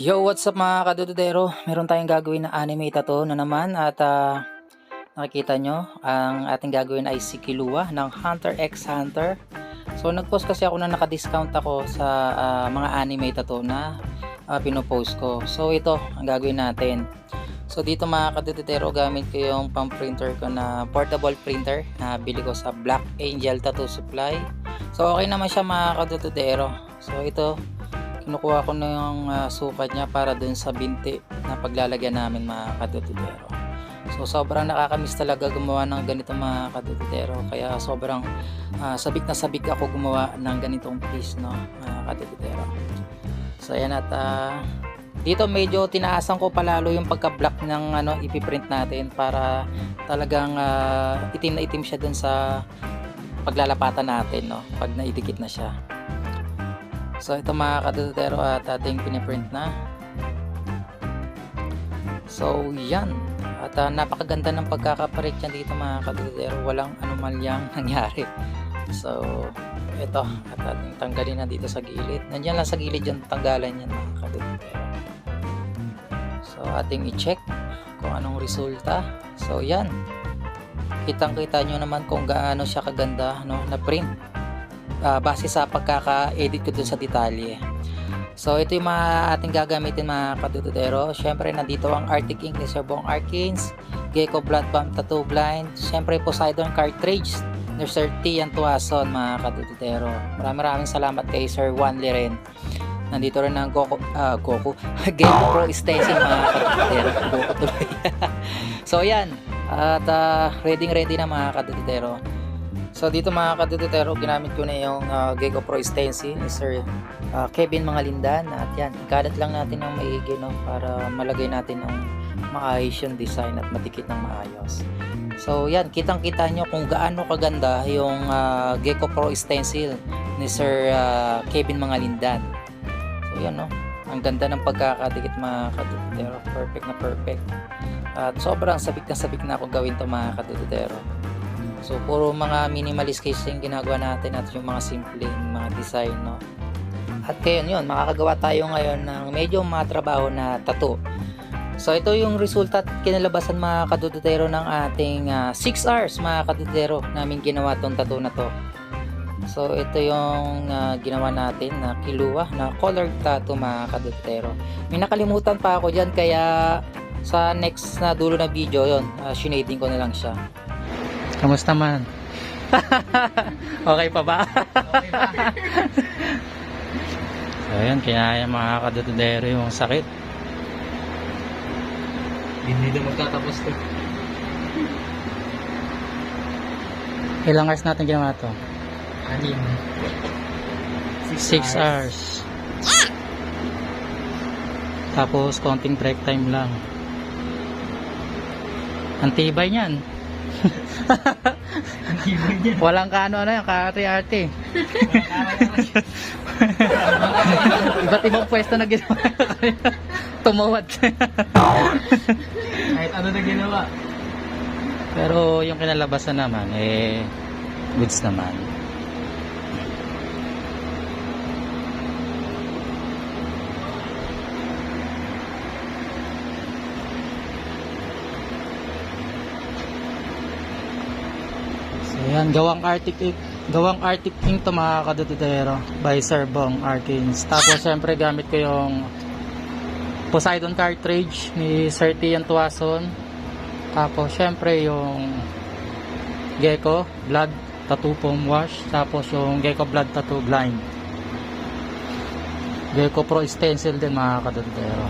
Yo, what's up mga kadudodero? Meron tayong gagawin na anime tattoo na naman at ah, nakikita nyo, ang ating gagawin ay si Kilua ng Hunter x Hunter. So nag-post kasi ako na naka-discount ako sa ah, mga anime tattoo na ah, pinopost ko. So ito, ang gagawin natin. So dito mga kadudodero, gamit ko yung pang printer ko na portable printer na bili ko sa Black Angel Tattoo Supply. So okay naman siya mga kadudodero. So ito, kinukuha ko na yung ah, sukat niya para dun sa binti na paglalagyan namin mga kadutudero. So sobrang nakakamiss talaga gumawa ng ganito mga kadutudero kaya sobrang ah, sabik na sabik ako gumawa ng ganitong piece no mga kadutudero. So ayan at ah, dito medyo tinaasan ko palalo yung pagka-block ng ano ipiprint natin para talagang ah, itim na itim siya dun sa paglalapatan natin no pag naidikit na siya. So ito mga kadutero at ating piniprint na. So yan. At ah, napakaganda ng pagkakaparit niya dito mga kadutero. Walang anomalyang nangyari. So ito. At ating tanggalin na dito sa gilid. Nandiyan lang sa gilid yung tanggalan yan mga kadutero. So ating i-check kung anong resulta. So yan. Kitang kita nyo naman kung gaano siya kaganda no, na print ah, base sa pagkaka-edit ko dun sa detalye. So ito yung mga ating gagamitin mga kadudodero. Siyempre nandito ang Arctic Ink Bong Arkins, Gecko Blood Bomb Tattoo Blind, siyempre Poseidon Cartridge ni Sir Tian Tuason mga kadudodero. Maraming maraming salamat kay Sir Juan Liren. Nandito rin ang Goku, ah, Goku, Gecko Pro Stencil mga kadudodero. Goku tuloy. so yan, at ah, ready ready na mga kadudodero. So dito mga kadudutero, ginamit ko na yung uh, Gecko Pro Stencil ni Sir ah, Kevin Mangalindan at yan, ikalat lang natin ng maigi no, para malagay natin ng maayos yung design at matikit ng maayos. So yan, kitang kita nyo kung gaano kaganda yung ah, Gecko Pro Stencil ni Sir ah, Kevin Mangalindan. So yan no, ang ganda ng pagkakadikit mga kadudutero, perfect na perfect. At sobrang sabik na sabik na ako gawin to mga kadudutero. So, puro mga minimalist case yung ginagawa natin at yung mga simpleng mga design, no? At ngayon yun, makakagawa tayo ngayon ng medyo matrabaho na tattoo. So, ito yung resulta at kinalabasan mga kadudutero ng ating 6 hours mga kadudutero namin ginawa tong tattoo na to. So, ito yung ah, ginawa natin na kiluwa na colored tattoo mga kadudutero. May nakalimutan pa ako dyan kaya sa next na dulo na video yon uh, shinading ko na lang siya. Kamusta man? okay pa ba? so ayan, kinaya mga kadutudero yung sakit. Hindi na magtatapos to. Ilang hours natin ginawa to? Anim. 6 hours. Tapos konting break time lang. Ang tibay niyan. Walang kaano ano yan, kaarte-arte. Iba't ibang pwesto na ginawa. Tumawad. Kahit ano na ginawa. Pero yung kinalabasan naman, eh, goods naman. So yan, gawang Arctic Ink, gawang Arctic Ink to mga kadutudero by Sir Bong Arkins. Tapos syempre gamit ko yung Poseidon cartridge ni Sir Tian Tuason. Tapos syempre yung Gecko Blood Tattoo Foam Wash. Tapos yung Gecko Blood Tattoo Blind. Gecko Pro Stencil din mga kadutudero.